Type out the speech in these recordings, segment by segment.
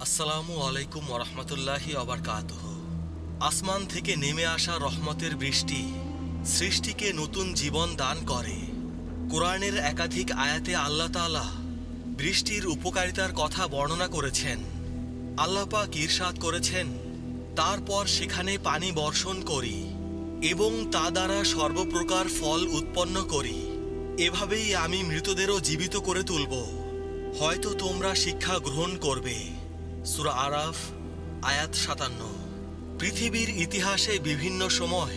আসসালামু আলাইকুম ওরহমতুল্লাহি অবরকাতহ আসমান থেকে নেমে আসা রহমতের বৃষ্টি সৃষ্টিকে নতুন জীবন দান করে। কোরআনের একাধিক আয়াতে আল্লাহ তাআলা বৃষ্টির উপকারিতার কথা বর্ণনা করেছেন। আল্লাহ পাক ঈর্ষাদ করেছেন, তারপর সেখানে পানি বর্ষণ করি এবং তা দ্বারা সর্বপ্রকার ফল উৎপন্ন করি। এভাবেই আমি মৃতদেরও জীবিত করে তুলব। হয়তো তোমরা শিক্ষা গ্রহণ করবে। সুরা আরাফ, আয়াত সাতান্ন। পৃথিবীর ইতিহাসে বিভিন্ন সময়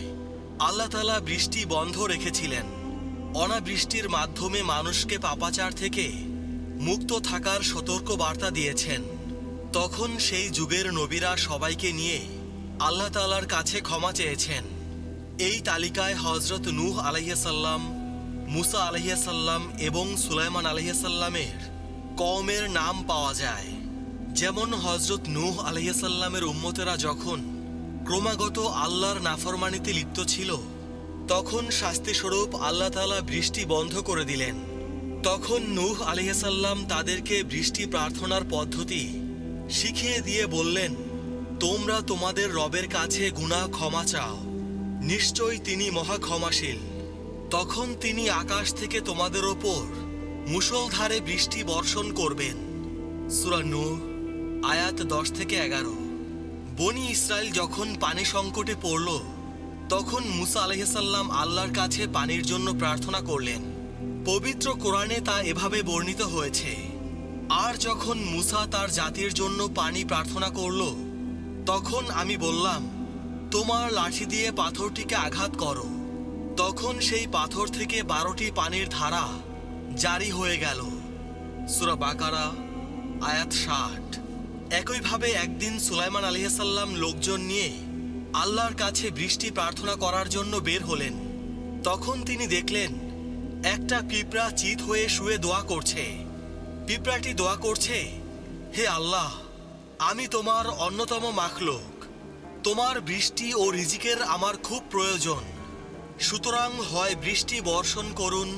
আল্লাহ তালা বৃষ্টি বন্ধ রেখেছিলেন। অনাবৃষ্টির মাধ্যমে মানুষকে পাপাচার থেকে মুক্ত থাকার সতর্ক বার্তা দিয়েছেন। তখন সেই যুগের নবীরা সবাইকে নিয়ে আল্লাহ তালার কাছে ক্ষমা চেয়েছেন। এই তালিকায় হজরত নূহ আলাইসাল্লাম মুসা আলহিয়াসাল্লাম এবং সুলাইমান আলহিয়াসাল্লামের কওমের নাম পাওয়া যায়। যেমন হজরত নূহ আলহিয়াসাল্লামের উম্মতেরা যখন ক্রমাগত আল্লাহর নাফরমানিতে লিপ্ত ছিল, তখন শাস্তিস্বরূপ আল্লাহ তালা বৃষ্টি বন্ধ করে দিলেন। তখন নূহ আলহিয়াসাল্লাম তাদেরকে বৃষ্টি প্রার্থনার পদ্ধতি শিখিয়ে দিয়ে বললেন, তোমরা তোমাদের রবের কাছে গুনাহ ক্ষমা চাও। নিশ্চয়ই তিনি মহা ক্ষমাশীল। তখন তিনি আকাশ থেকে তোমাদের ওপর মুষলধারে বৃষ্টি বর্ষণ করবেন। সুরা নূহ আয়াত দশ থেকে এগারো। বনি ইসরায়েল যখন পানি সংকটে পড়ল, তখন মুসা আলহিসাল্লাম আল্লাহর কাছে পানির জন্য প্রার্থনা করলেন। পবিত্র কোরআনে তা এভাবে বর্ণিত হয়েছে, আর যখন মুসা তার জাতির জন্য পানি প্রার্থনা করল, তখন আমি বললাম, তোমার লাঠি দিয়ে পাথরটিকে আঘাত করো। তখন সেই পাথর থেকে বারোটি পানির ধারা জারি হয়ে গেল। সুরা বাকারা, আয়াত ষাট। একইভাবে একদিন সুলাইমান আলিহাসাল্লাম লোকজন নিয়ে আল্লাহর কাছে বৃষ্টি প্রার্থনা করার জন্য বের হলেন। তখন তিনি দেখলেন, একটা পিঁপড়া চিত হয়ে শুয়ে দোয়া করছে। পিঁপড়াটি দোয়া করছে, হে আল্লাহ, আমি তোমার অন্যতম মাখলোক। তোমার বৃষ্টি ও রিজিকের আমার খুব প্রয়োজন। সুতরাং হয় বৃষ্টি বর্ষণ করুন,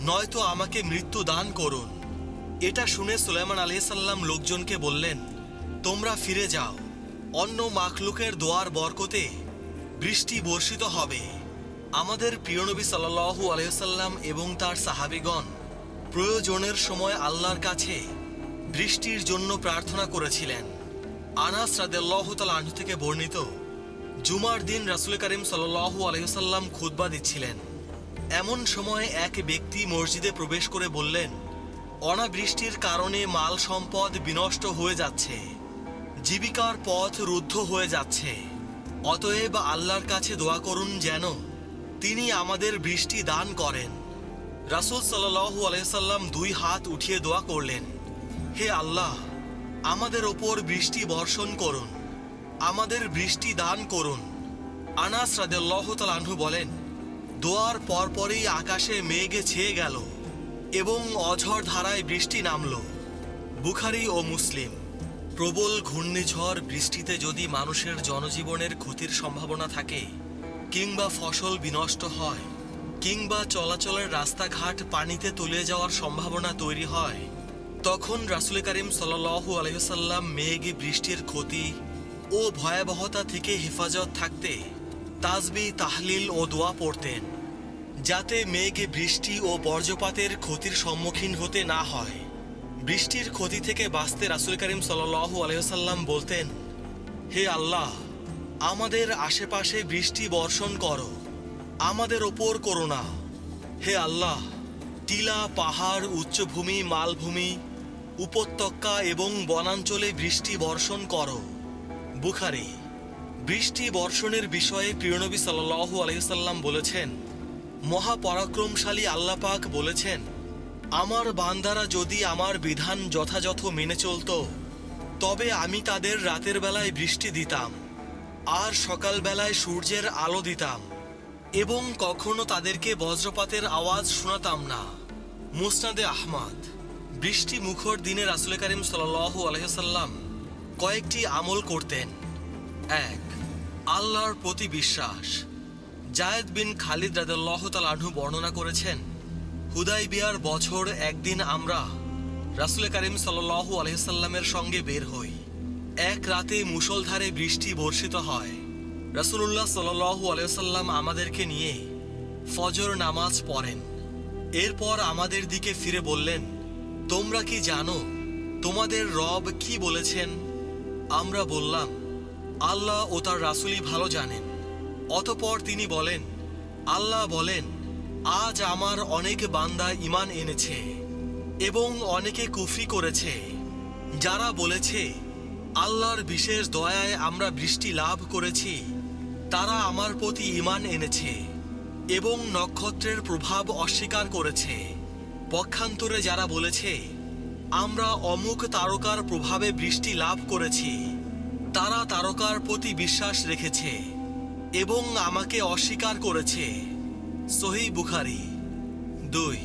নয়তো আমাকে মৃত্যু দান করুন। এটা শুনে সুলাইমান আলহিসাল্লাম লোকজনকে বললেন তোমরা ফিরে যাও। অন্য মাখলুকের দোয়ার বরকতে বৃষ্টি বর্ষিত হবে। আমাদের প্রিয়নবী সাল্লাহু আলহিসাল্লাম এবং তার সাহাবিগণ প্রয়োজনের সময় আল্লাহর কাছে বৃষ্টির জন্য প্রার্থনা করেছিলেন। আনাস রাদেল্লাহ তাল থেকে বর্ণিত, জুমার দিন রাসুল করিম সাল্লাহু আলহিসাল্লাম খুতবা দিচ্ছিলেন। এমন সময় এক ব্যক্তি মসজিদে প্রবেশ করে বললেন, অনাবৃষ্টির কারণে মাল সম্পদ বিনষ্ট হয়ে যাচ্ছে। জীবিকার পথ রুদ্ধ হয়ে যাচ্ছে। অতএব আল্লাহর কাছে দোয়া করুন যেন তিনি আমাদের বৃষ্টি দান করেন। রাসুল আলহিসাল্লাম দুই হাত উঠিয়ে দোয়া করলেন, হে আল্লাহ, আমাদের ওপর বৃষ্টি বর্ষণ করুন, আমাদের বৃষ্টি দান করুন। আনাস রাদেল্লাহ তালাহু বলেন, দোয়ার পরপরই আকাশে মেঘে ছেয়ে গেল এবং অঝড় ধারায় বৃষ্টি নামল। বুখারি ও মুসলিম। প্রবল ঘূর্ণিঝড় বৃষ্টিতে যদি মানুষের জনজীবনের ক্ষতির সম্ভাবনা থাকে, কিংবা ফসল বিনষ্ট হয়, কিংবা চলাচলের রাস্তাঘাট পানিতে তুলে যাওয়ার সম্ভাবনা তৈরি হয়, তখন রাসুল করিম সাল্লু আলহিসাল্লাম মেঘে বৃষ্টির ক্ষতি ও ভয়াবহতা থেকে হেফাজত থাকতে তাজবি, তাহলিল ও দোয়া পড়তেন, যাতে মেঘে বৃষ্টি ও বর্জ্যপাতের ক্ষতির সম্মুখীন হতে না হয়। বৃষ্টির ক্ষতি থেকে বাঁচতে রাসুল করিম সাল্লু আলহিসাল্লাম বলতেন, হে আল্লাহ, আমাদের আশেপাশে বৃষ্টি বর্ষণ করো, আমাদের ওপর করো না। হে আল্লাহ, টিলা, পাহাড়, উচ্চভূমি, মালভূমি, উপত্যকা এবং বনাঞ্চলে বৃষ্টি বর্ষণ করো। বুখারি, বৃষ্টি বর্ষণের বিষয়ে প্রিয়নবী সাল্লাহু আলহিসাল্লাম বলেছেন, মহাপরাক্রমশালী আল্লাপাক বলেছেন আমার বান্দারা যদি আমার বিধান যথাযথ মেনে চলত, তবে আমি তাদের রাতের বেলায় বৃষ্টি দিতাম, আর সকালবেলায় সূর্যের আলো দিতাম, এবং কখনো তাদেরকে বজ্রপাতের আওয়াজ শোনাতাম না। মুসনাদে আহমদ, বৃষ্টি মুখর দিনে রাসুল করিম সাল্লু কয়েকটি আমল করতেন। এক, আল্লাহর প্রতি বিশ্বাস। জায়েদ বিন খালিদ তালাহু বর্ণনা করেছেন হুদাই বিয়ার বছর একদিন আমরা রাসুল করিম সাল্লাল্লাহু আলহিসাল্লামের সঙ্গে বের হই। এক রাতে মুষলধারে বৃষ্টি বর্ষিত হয়। রাসূলুল্লাহ সাল্লাল্লাহু আলহিসাল্লাম আমাদেরকে নিয়ে ফজর নামাজ পড়েন। এরপর আমাদের দিকে ফিরে বললেন, তোমরা কি জানো তোমাদের রব কি বলেছেন? আমরা বললাম, আল্লাহ ও তার রাসূলই ভালো জানেন। অতপর তিনি বলেন, আল্লাহ বলেন আজ আমার অনেক বান্দা ঈমান এনেছে এবং অনেকে কুফরি করেছে। যারা বলেছে, আল্লাহর বিশেষ দয়ায় আমরা বৃষ্টি লাভ করেছি, তারা আমার প্রতি ঈমান এনেছে এবং নক্ষত্রের প্রভাব অস্বীকার করেছে। পক্ষান্তরে যারা বলেছে, আমরা অমুক তারকার প্রভাবে বৃষ্টি লাভ করেছি, তারা তারকার প্রতি বিশ্বাস রেখেছে এবং আমাকে অস্বীকার করেছে। সহি বুখারি। দুই,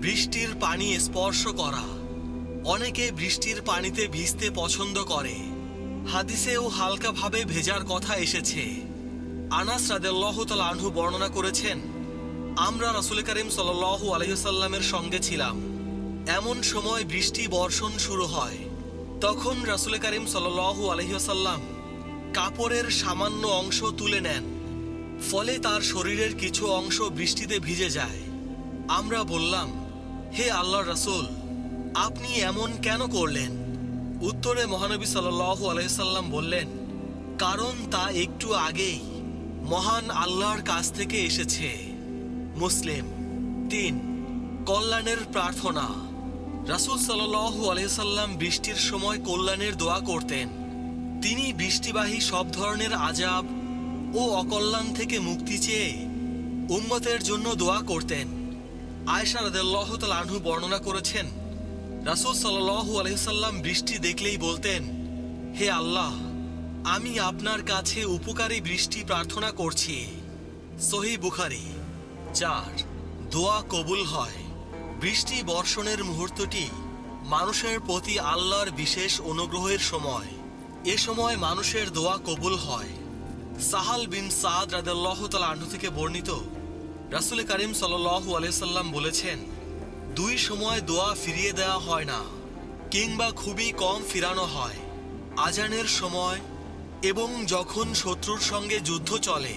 বৃষ্টির পানি স্পর্শ করা। অনেকে বৃষ্টির পানিতে ভিজতে পছন্দ করে। হাদিসেও হালকাভাবে ভেজার কথা এসেছে। আনাস রাদেল্লাহ তাল আনহু বর্ণনা করেছেন, আমরা রাসুল করিম সাল্লাহ আলহিসাল্লামের সঙ্গে ছিলাম। এমন সময় বৃষ্টি বর্ষণ শুরু হয়। তখন রাসুল করিম সাল্লাহু আলহিসাল্লাম কাপড়ের সামান্য অংশ তুলে নেন। ফলে তার শরীরের কিছু অংশ বৃষ্টিতে ভিজে যায়। আমরা বললাম, হে আল্লাহ রাসূল, আপনি এমন কেন করলেন? উত্তরে মহানবী সাল্লাল্লাহু আলাইসাল্লাম বললেন, কারণ তা একটু আগেই মহান আল্লাহর কাছ থেকে এসেছে। মুসলিম। তিন, কল্যাণের প্রার্থনা। রাসূল সাল্লাল্লাহু আলাইসাল্লাম বৃষ্টির সময় কল্যাণের দোয়া করতেন। তিনি বৃষ্টিবাহী সব ধরনের আজাব ও অকল্যাণ থেকে মুক্তি চেয়ে উম্মতের জন্য দোয়া করতেন। আয়সা রাদিয়াল্লাহু তাআলা আনহু বর্ণনা করেছেন, রাসূল সাল্লাল্লাহু আলাইহি সাল্লাম বৃষ্টি দেখলেই বলতেন, হে আল্লাহ, আমি আপনার কাছে উপকারী বৃষ্টি প্রার্থনা করছি। সহি বুখারি, চার, দোয়া কবুল হয়। বৃষ্টি বর্ষণের মুহূর্তটি মানুষের প্রতি আল্লাহর বিশেষ অনুগ্রহের সময়। এ সময় মানুষের দোয়া কবুল হয়। সাহাল বিন সাদ রাদাল্লাহ তাল আন্ডু থেকে বর্ণিত, রাসুল করিম সাল্লাহু আলাইসাল্লাম বলেছেন, দুই সময় দোয়া ফিরিয়ে দেওয়া হয় না, কিংবা খুবই কম ফিরানো হয়। আজানের সময় এবং যখন শত্রুর সঙ্গে যুদ্ধ চলে,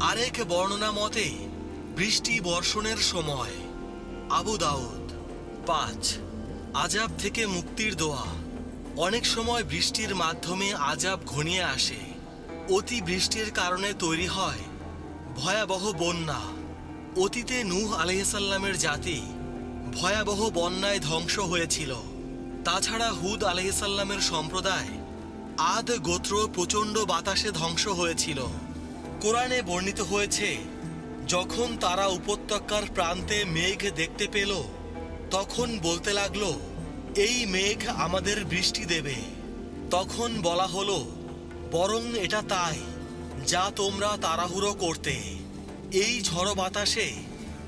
আরেক বর্ণনা মতে, বৃষ্টি বর্ষণের সময়। আবু দাউদ, পাঁচ, আজাব থেকে মুক্তির দোয়া। অনেক সময় বৃষ্টির মাধ্যমে আজাব ঘনিয়ে আসে। অতি বৃষ্টির কারণে তৈরি হয় ভয়াবহ বন্যা। অতীতে নূহ আলহিসাল্লামের জাতি ভয়াবহ বন্যায় ধ্বংস হয়েছিল। তাছাড়া হুদ আলহিসাল্লামের সম্প্রদায় আদ গোত্র প্রচণ্ড বাতাসে ধ্বংস হয়েছিল। কোরআনে বর্ণিত হয়েছে, যখন তারা উপত্যকার প্রান্তে মেঘ দেখতে পেল, তখন বলতে লাগল, এই মেঘ আমাদের বৃষ্টি দেবে। তখন বলা হলো বরং এটা তাই, যা তোমরা তাড়াহুড়ো করতে। এই ঝড় বাতাসে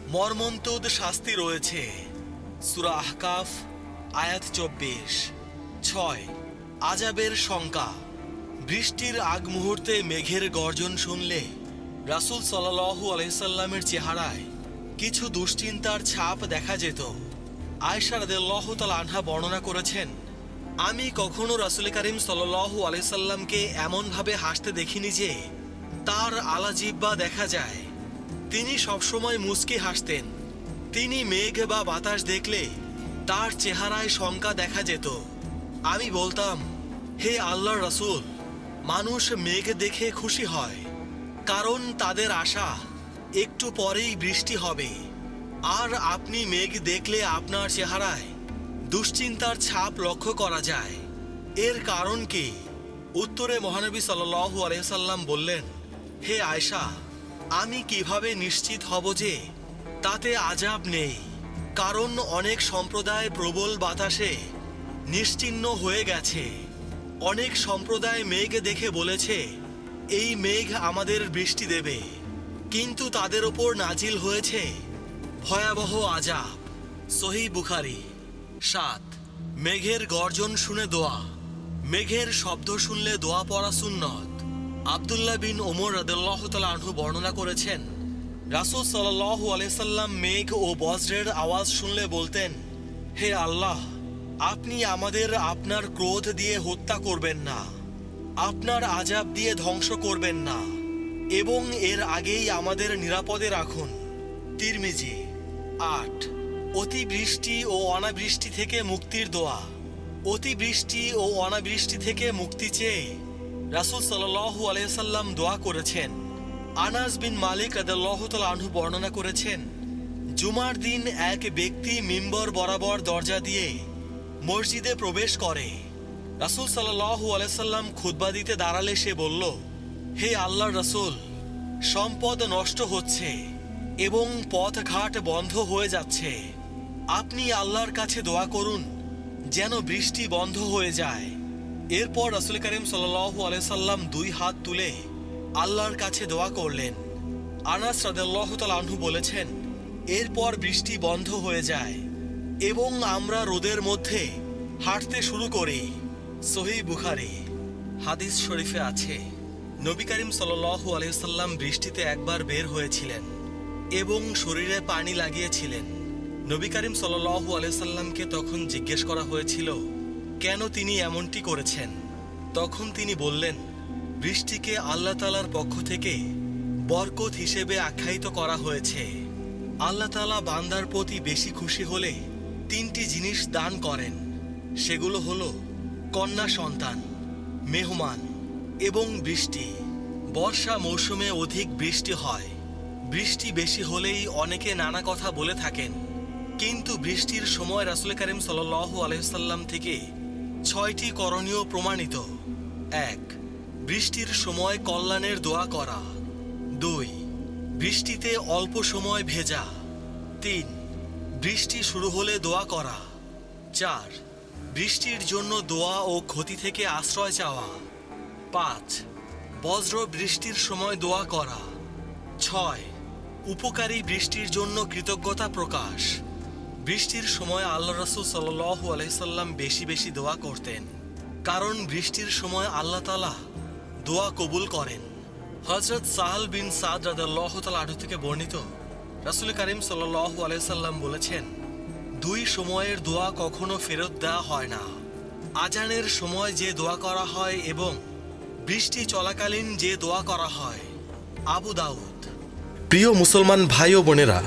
মর্মন্তদ শাস্তি রয়েছে। সুরা আহকাফ, আয়াত চব্বিশ, ছয় আজাবের শঙ্কা। বৃষ্টির আগ মুহূর্তে মেঘের গর্জন শুনলে রাসূল সাল্লাল্লাহু আলাইসাল্লামের চেহারায় কিছু দুশ্চিন্তার ছাপ দেখা যেত। আয়সা রাদিয়াল্লাহু তাআলা আনহা বর্ণনা করেছেন আমি কখনো রাসূল করিম সাল্লাল্লাহু আলাইসাল্লামকে এমনভাবে হাসতে দেখিনি যে তার আলাজিব্বা দেখা যায়। তিনি সবসময় মুচকি হাসতেন। তিনি মেঘ বা বাতাস দেখলে তার চেহারায় শঙ্কা দেখা যেত। আমি বলতাম, হে আল্লাহর রাসূল, মানুষ মেঘ দেখে খুশি হয়, কারণ তাদের আশা একটু পরেই বৃষ্টি হবে। আর আপনি মেঘ দেখলে আপনার চেহারায় দুশ্চিন্তার ছাপ লক্ষ্য করা যায়। এর কারণ কি? উত্তরে মহানবী সাল্লাল্লাহু আলহাম বললেন, হে আয়শা, আমি কীভাবে নিশ্চিত হব যে তাতে আজাব নেই? কারণ অনেক সম্প্রদায় প্রবল বাতাসে নিশ্চিহ্ন হয়ে গেছে। অনেক সম্প্রদায় মেঘ দেখে বলেছে, এই মেঘ আমাদের বৃষ্টি দেবে। কিন্তু তাদের ওপর নাজিল হয়েছে ভয়াবহ আজাব সহি বুখারি। সাত, মেঘের গর্জন শুনে দোয়া। মেঘের শব্দ শুনলে দোয়া পড়া সুন্নত। আবদুল্লাহ বিন ওমর আনহু বর্ণনা করেছেন, রাসূল সাল্লাল্লাহু আলাইহি সাল্লাম মেঘ ও বজ্রের আওয়াজ শুনলে বলতেন, হে আল্লাহ, আপনি আমাদের আপনার ক্রোধ দিয়ে হত্যা করবেন না, আপনার আজাব দিয়ে ধ্বংস করবেন না, এবং এর আগেই আমাদের নিরাপদে রাখুন। তিরমিজি আট অতিবৃষ্টি ও অনাবৃষ্টি থেকে মুক্তির দোয়া। অতিবৃষ্টি ও অনাবৃষ্টি থেকে মুক্তি চেয়ে রাসূল সাল্লাল্লাহু আলাইহি দোয়া করেছেন। আনাস বিন মালিক রাদিয়াল্লাহু তাআলা আনহু বর্ণনা করেছেন, জুমার দিন এক ব্যক্তি মিম্বর বরাবর দরজা দিয়ে মসজিদে প্রবেশ করে। রাসূল সাল্লাল্লাহু আলাইহি সাল্লাম খুতবা দিতে দাঁড়ালে সে বলল, হে আল্লাহ রাসূল, সম্পদ নষ্ট হচ্ছে এবং পথঘাট বন্ধ হয়ে যাচ্ছে। আপনি আল্লাহর কাছে দোয়া করুন, যেন বৃষ্টি বন্ধ হয়ে যায়। এরপর রাসূল করিম সাল্লাল্লাহু আলাইহি সাল্লাম দুই হাত তুলে আল্লাহর কাছে দোয়া করলেন। আনাস রাদিয়াল্লাহু তাআলা আনহু বলেছেন, এরপর বৃষ্টি বন্ধ হয়ে যায় এবং আমরা রোদের মধ্যে হাঁটতে শুরু করি। সহি বুখারি। হাদিস শরীফে আছে, নবী করিম সাল্লাল্লাহু আলহিসাল্লাম বৃষ্টিতে একবার বের হয়েছিলেন এবং শরীরে পানি লাগিয়েছিলেন। নবী করিম সাল্লাল্লাহু আলাইহি সাল্লামকে তখন জিজ্ঞেস করা হয়েছিল, কেন তিনি এমনটি করেছেন? তখন তিনি বললেন, বৃষ্টিকে আল্লাহ তালার পক্ষ থেকে বরকত হিসেবে আখ্যায়িত করা হয়েছে। আল্লাহ তালা বান্দার প্রতি বেশি খুশি হলে তিনটি জিনিস দান করেন। সেগুলো হলো কন্যা সন্তান, মেহমান এবং বৃষ্টি। বর্ষা মৌসুমে অধিক বৃষ্টি হয়। বৃষ্টি বেশি হলেই অনেকে নানা কথা বলে থাকেন। কিন্তু বৃষ্টির সময় রাসুল করিম সাল্লাল্লাহু আলহিসাল্লাম থেকে ছয়টি করণীয় প্রমাণিত। এক, বৃষ্টির সময় কল্যাণের দোয়া করা। দুই, বৃষ্টিতে অল্প সময় ভেজা। তিন, বৃষ্টি শুরু হলে দোয়া করা। চার, বৃষ্টির জন্য দোয়া ও ক্ষতি থেকে আশ্রয় চাওয়া। পাঁচ, বজ্র বৃষ্টির সময় দোয়া করা। ছয়, উপকারী বৃষ্টির জন্য কৃতজ্ঞতা প্রকাশ। বৃষ্টির সময় আল্লাহ রসুল সাল্লাহ আলহিসাল্লাম বেশি বেশি দোয়া করতেন। কারণ বৃষ্টির সময় আল্লাহ তালা দোয়া কবুল করেন। হজরত সাহাল বিন সাদ রাদাল্লাহ তালা আঠু থেকে বর্ণিত রাসুল করিম সাল্লাহ আলাইসাল্লাম বলেছেন, দুই সময়ের দোয়া কখনো ফেরত দেওয়া হয় না। আজানের সময় যে দোয়া করা হয় এবং বৃষ্টি চলাকালীন যে দোয়া করা হয়। আবু দাউদ। প্রিয় মুসলমান ভাই ও বোনেরা,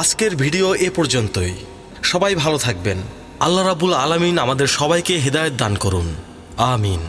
আজকের ভিডিও এ পর্যন্তই। সবাই ভালো থাকবেন। আল্লাহ রাবুল আলমিন আমাদের সবাইকে হেদায়ত দান করুন। আমিন।